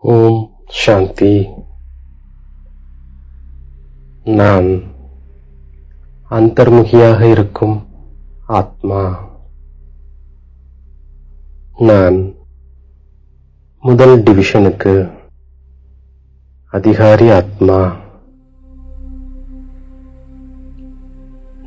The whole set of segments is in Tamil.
ஓம் சாந்தி நான் அந்தர்முகியாக இருக்கும் ஆத்மா. நான். முதல் டிவிஷனுக்கு அதிகாரி ஆத்மா.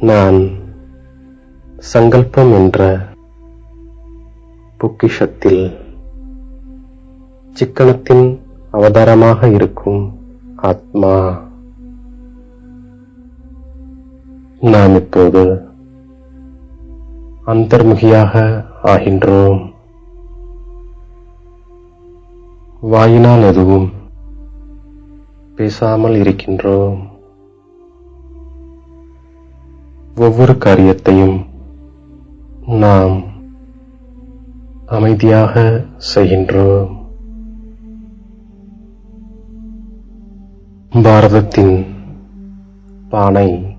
நான். சங்கல்பம் என்ற பொக்கிஷத்தில் சிக்கனத்தின் அவதாரமாக இருக்கும் ஆத்மா. நாம் இப்போது அந்தர்முகியாக ஆகின்றோம். வாயினால் எதுவும் பேசாமல் இருக்கின்றோம். ஒவ்வொரு காரியத்தையும் நாம் அமைதியாக செய்கின்றோம். பாரதத்தின் பானை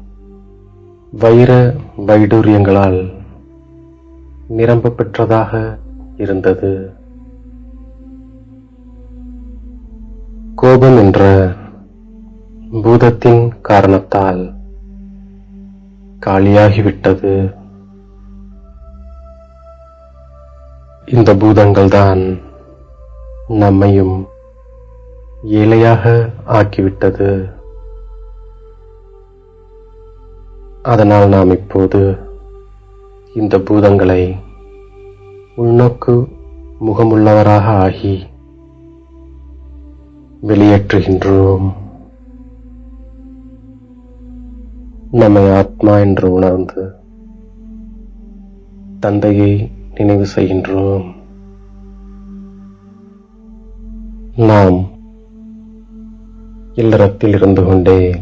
வைர வைடூரியங்களால் நிரம்ப பெற்றதாக இருந்தது. கோபம் என்ற பூதத்தின் காரணத்தால் காலியாகிவிட்டது. இந்த பூதங்கள்தான் நம்மையும் ஏழையாக ஆக்கிவிட்டது. அதனால் நாம் இப்போது இந்த பூதங்களை உள்நோக்கு முகமுள்ளவராக ஆகி வெளியேற்றுகின்றோம். நம்மை ஆத்மா என்று உணர்ந்து தந்தையை நினைவு செய்கின்றோம். நாம் இல்லறத்தில் இருந்து கொண்டே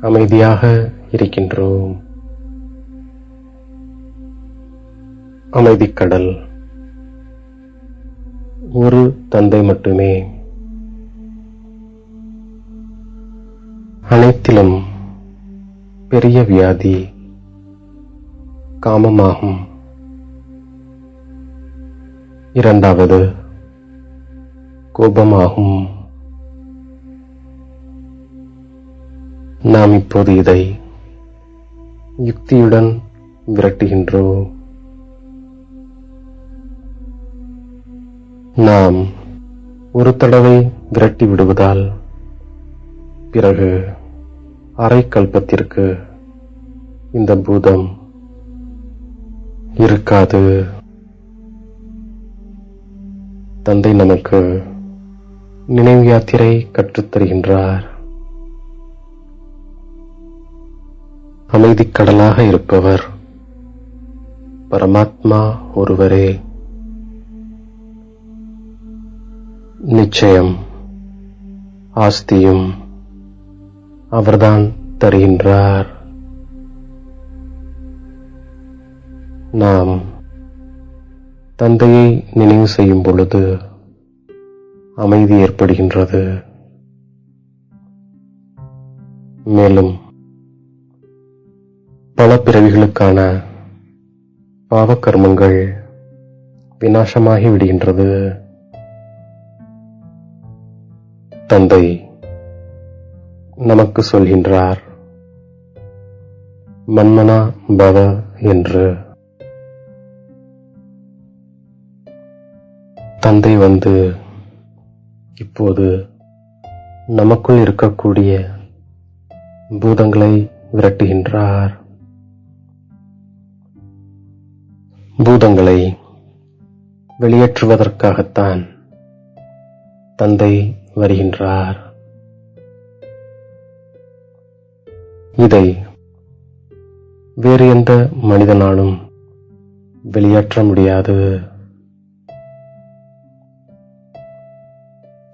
அமைதியாக இருக்கின்றோம். அமைதிக்கடல் ஒரு தந்தை மட்டுமே. அனைத்திலும் பெரிய வியாதி காமமாகும். இரண்டாவது கோபமாகும். நாம் இப்போது இதை யுக்தியுடன் விரட்டுகின்றோம். நாம் ஒரு தடவை விரட்டி விடுவதால் பிறகு அரை கல்பத்திற்கு இந்த பூதம் இருக்காது. தந்தை நமக்கு நினைவு யாத்திரை கற்றுத் அமைதிக் கடலாக இருப்பவர். பரமாத்மா ஒருவரே. நிச்சயம் ஆஸ்தியும் அவர்தான் தருகின்றார். நாம் தந்தையை நினைவு செய்யும் பொழுது அமைதி ஏற்படுகின்றது. மேலும் பல பிறவிகளுக்கான பாவக்கர்மங்கள் விநாசமாகி விடுகின்றது. தந்தை நமக்கு சொல்கின்றார் மன்மனா பவ என்று. தந்தை வந்து இப்போது நமக்குள் இருக்கக்கூடிய பூதங்களை விரட்டுகின்றார். பூதங்களை வெளியேற்றுவதற்காகத்தான் தந்தை வருகின்றார். இதை வேறு எந்த மனிதனாலும் வெளியேற்ற முடியாது.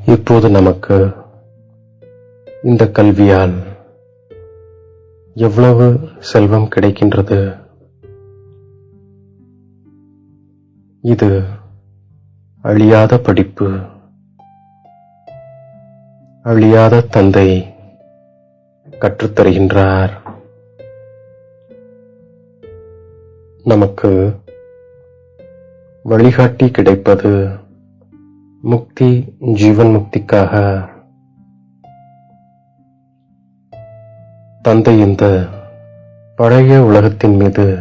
இப்போது நமக்கு இந்த கல்வியால் எவ்வளவு செல்வம் கிடைக்கின்றது? இது அழியாத படிப்பு அழியாத தந்தை கற்றுத்தருகின்றார் நமக்கு வழிகாட்டி கிடைப்பது முக்தி ஜீவன் முக்திக்காக. தந்தை இந்த பழைய உலகத்தின் மீது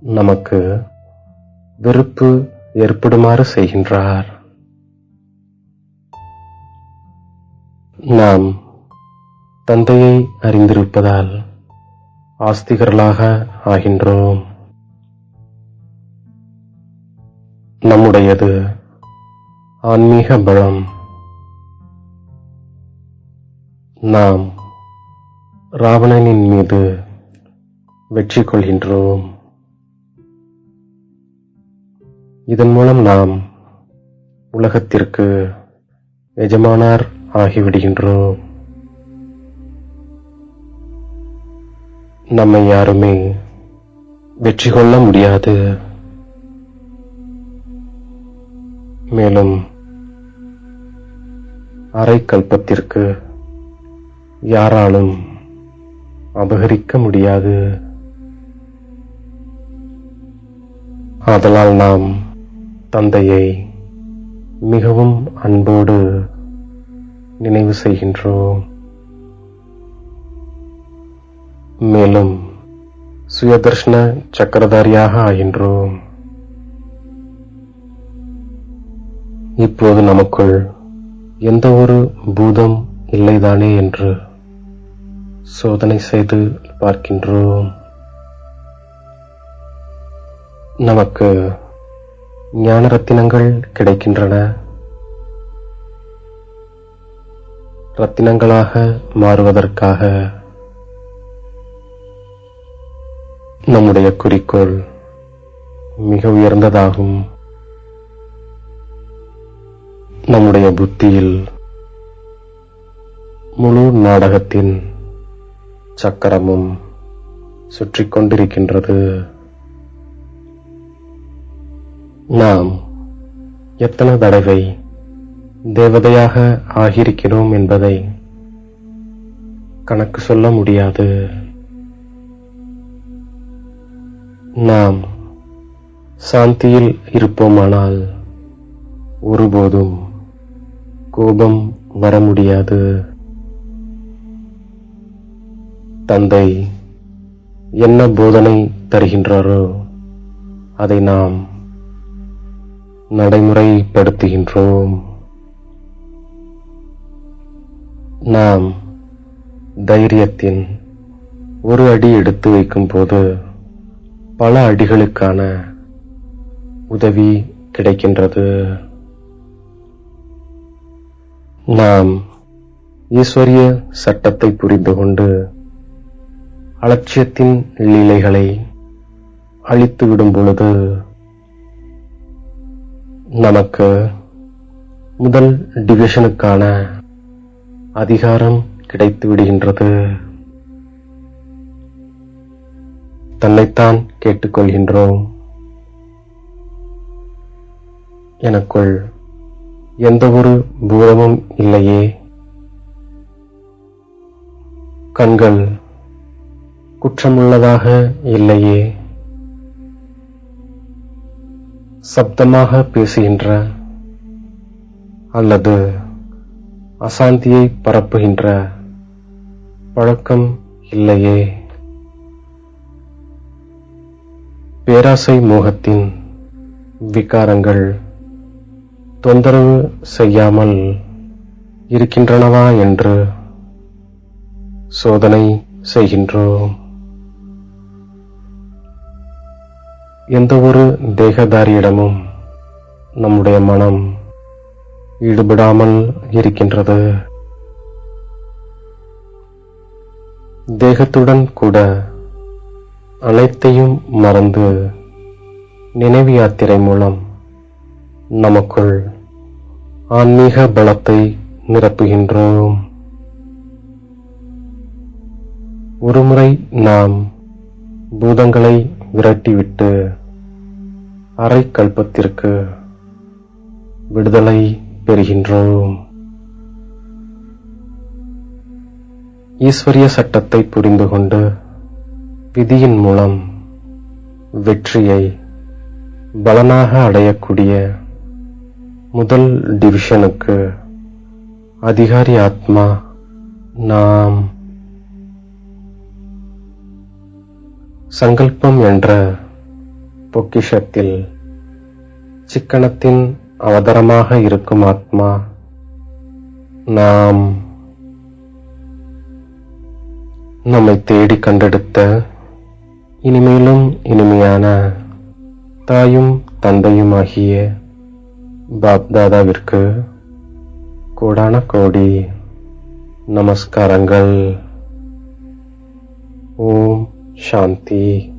நமக்கு வெறுப்பு ஏற்படுமாறு செய்கின்றார். நாம் தந்தையை அறிந்திருப்பதால் ஆஸ்திகர்களாக ஆகின்றோம். நம்முடையது ஆன்மீக பலம். நாம் ராவணனின் மீது வெற்றி கொள்கின்றோம். இதன் மூலம் நாம் உலகத்திற்கு எஜமானார் ஆகிவிடுகின்றோம். நம்மை யாருமே வெற்றி கொள்ள முடியாது. மேலும் அரை கல்பத்திற்கு யாராலும் அபகரிக்க முடியாது. ஆதலால் நாம் தந்தையை மிகவும் அன்போடு நினைவு செய்கின்றோம். மேலும் சுயதர்ஷன சக்கரதாரியாக ஆகின்றோம். இப்போது நமக்குள் எந்த ஒரு பூதம் இல்லைதானே என்று சோதனை செய்து பார்க்கின்றோம். நமக்கு ஞான ரத்தினங்கள் கிடைக்கின்றன. ரத்தினங்களாக மாறுவதற்காக நம்முடைய குறிக்கோள் மிக உயர்ந்ததாகும். நம்முடைய புத்தியில் முழு நாடகத்தின் சக்கரமும் சுற்றி கொண்டிருக்கின்றது நாம் எத்தனை தடவை தேவதையாக ஆகியிருக்கிறோம் என்பதை கணக்கு சொல்ல முடியாது. நாம் சாந்தியில் இருப்போமானால் ஒருபோதும் கோபம் வர முடியாது. தந்தை என்ன போதனை தருகின்றாரோ அதை நாம் நடைமுறைப்படுத்துகின்றோம். நாம் தைரியத்தின் ஒரு அடி எடுத்து வைக்கும் போது பல அடிகளுக்கான உதவி கிடைக்கின்றது. நாம் ஈஸ்வரிய சட்டத்தை புரிந்து கொண்டு அலட்சியத்தின் லீலைகளை அழித்து விடும் பொழுது நமக்கு முதல் டிவிஷனுக்கான அதிகாரம் கிடைத்து விடுகின்றது. தன்னைத்தான் கேட்டுக்கொள்கின்றோம். எனக்குள் எந்த ஒரு பூதமும் இல்லையே. கண்கள் குற்றமுள்ளதாக இல்லையே. சப்தமாக பேசுகின்ற அல்லது அசாந்தியை பரப்புகின்ற பழக்கம் இல்லையே. பேராசை மோகத்தின் விகாரங்கள் தொந்தரவு செய்யாமல் இருக்கின்றனவா என்று சோதனை செய்கின்றோம். எந்த ஒரு தேகதாரியிடமும் நம்முடைய மனம் ஈடுபடாமல் இருக்கின்றது. தேகத்துடன் கூட அனைத்தையும் மறந்து நினைவு யாத்திரை மூலம் நமக்குள் ஆன்மீக பலத்தை நிரப்புகின்றோம். ஒருமுறை நாம் பூதங்களை விரட்டிவிட்டு அரை கல்பத்திற்கு விடுதலை பெறுகின்றோம். ஈஸ்வரிய சட்டத்தை புரிந்து கொண்டு விதியின் மூலம் வெற்றியை பலனாக அடையக்கூடிய முதல் டிவிஷனுக்கு அதிகாரி ஆத்மா நாம். சங்கல்பம் என்ற பொக்கிஷத்தில் சிக்கனத்தின் அவதாரமாக இருக்கும் ஆத்மா நாம் நம்மை தேடி கண்டெடுத்த இனிமேலும் இனிமையான தாயும் தந்தையுமாகிய பாப்தாதாவிற்கு கோடான கோடி நமஸ்காரங்கள். ஓம் சாந்தி.